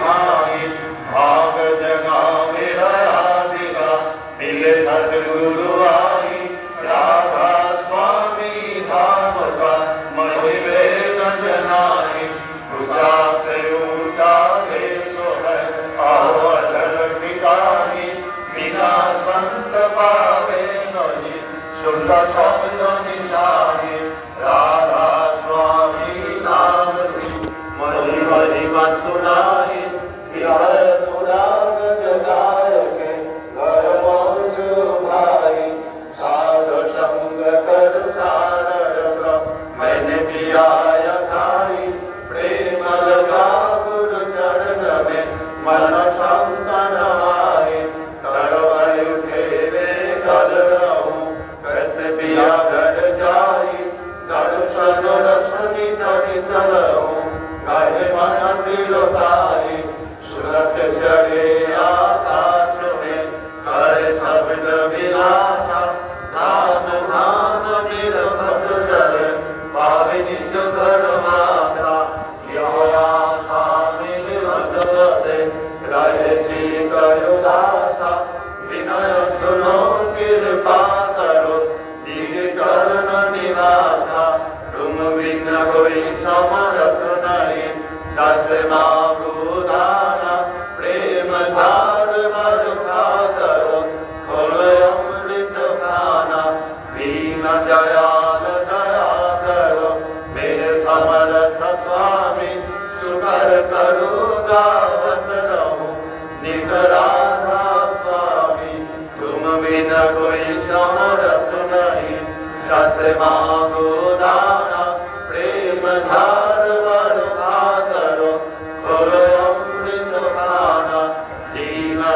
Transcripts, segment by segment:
ਭਾਈ ਭਾਗ ਜਗਾ ਮੇਰਾ ਆਦਿਗਾ ਮਿਲੇ ਸਤਿਗੁਰੂ ਆਈ, ਰਾਧਾ ਸੁਆਮੀ ਧਾਮ ਕਾ ਮਨੋਈ ਵੇਦ ਜਨਾਈ ਤੁਜਾ ਸੇ ਉਚਾਰੇ ਸੋਹਰ ਆਓ ਅਟਲ ਟਿਕਾਈ ਬਿਨਾ ਸੰਤ ਪਾਵੇ ਨੋਈ ਸੁਣਦਾ ਸਭ ਜਾਣੀ Malasantanam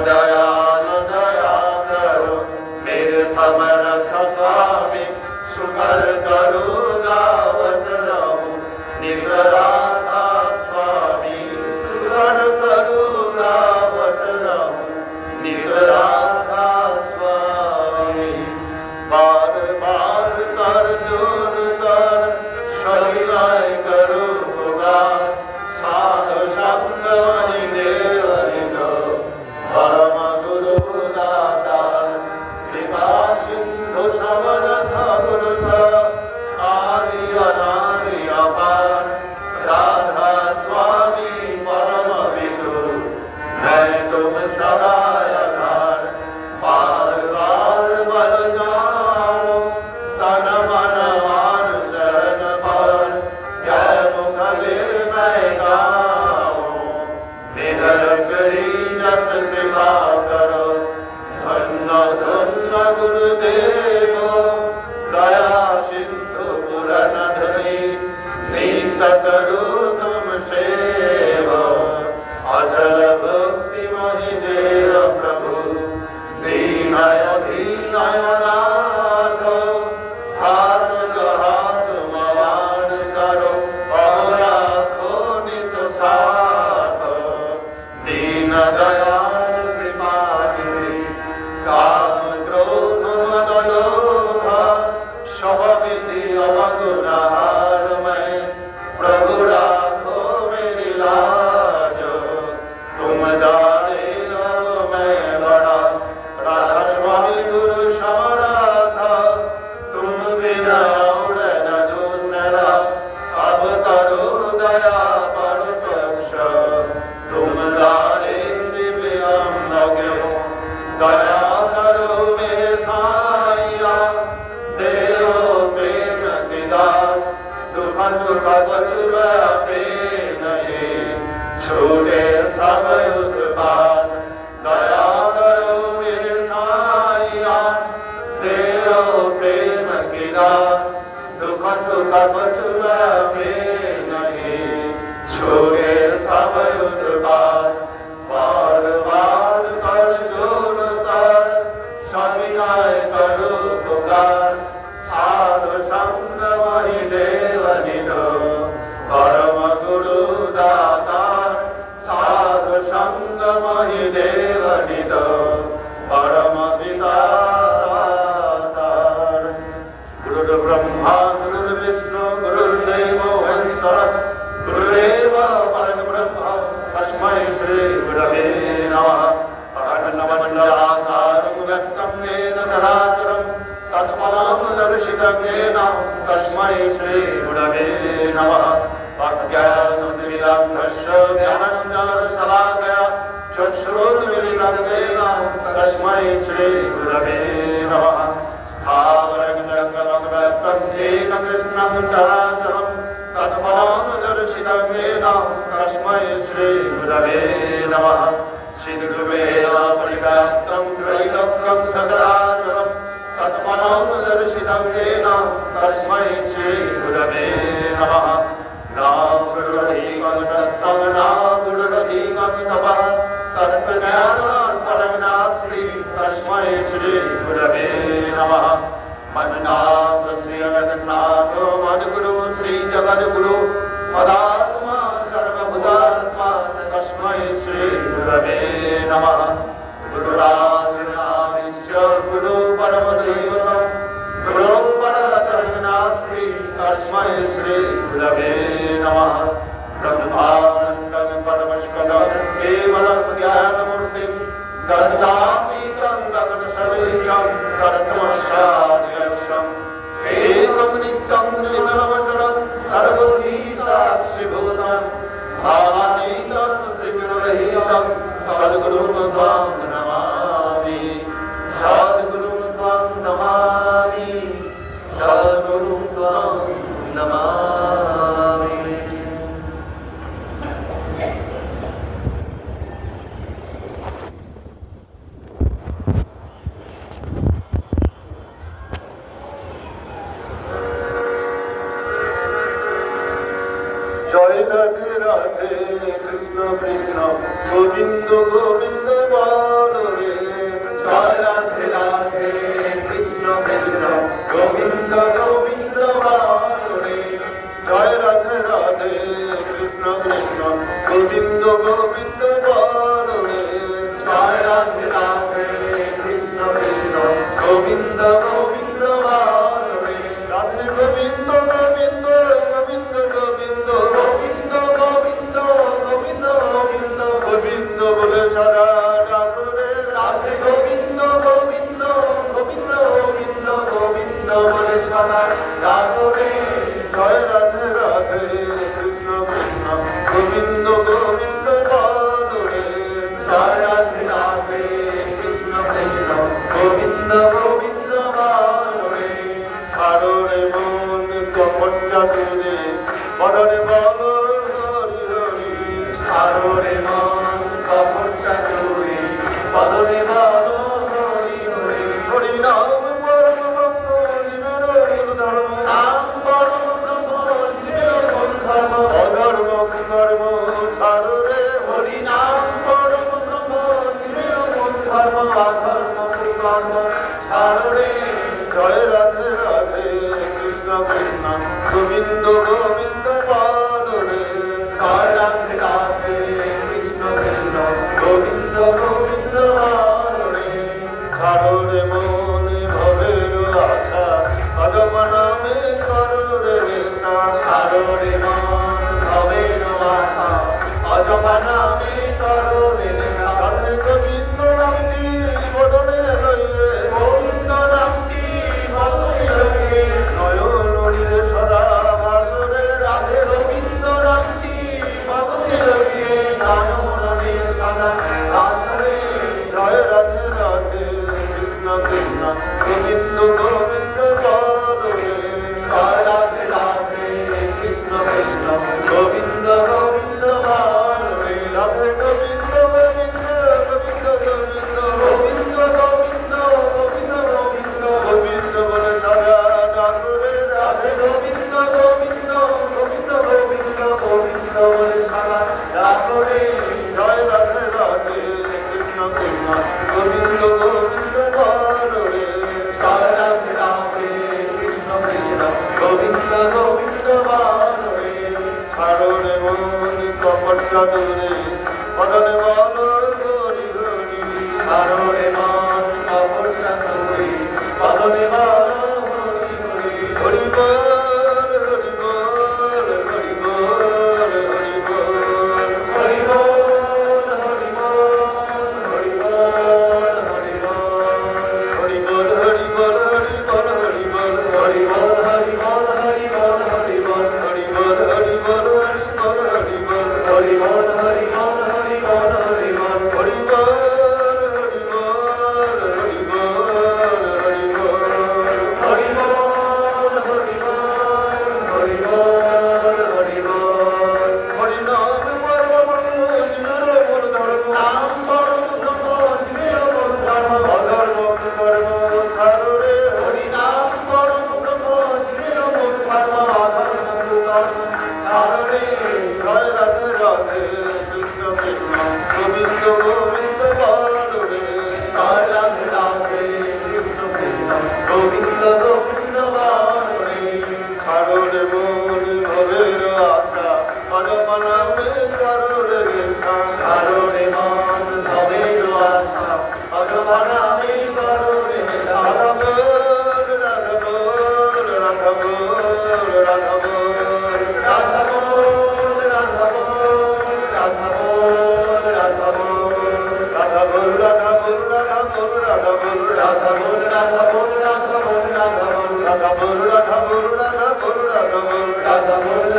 দায় दुखस कदस व्यापे नहीं छूटे सब उत्पाद दया करो मेरे साया तेरो प्रेम गिरा दुखस कदस व्यापे नहीं छूटे सब उत्पाद बार बार कर जोर कर स्वामी करो पुकार ಸಂಗಮಹಿ ದೇವನಿದ ಪರಮ ಪಿತಾ तस्मै श्रीगुरवे नमः श्रीगुरुवे परिव्याप्तं त्रैलोक्यं सदाचलं तत्मनोदर्शितं येन तस्मै श्रीगुरवे नमः नागुरुरधिमन्तस्तं नागुरुरधिमन्तपः तत्त्वज्ञानात्परं नास्ति तस्मै श्रीगुरवे नमः मन्ना कर्ता कर्तमसा কপটটা দূরে মদন বদর গরি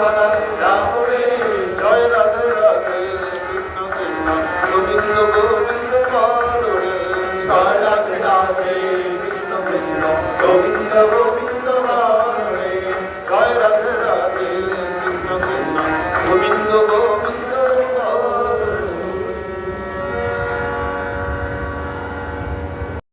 কথা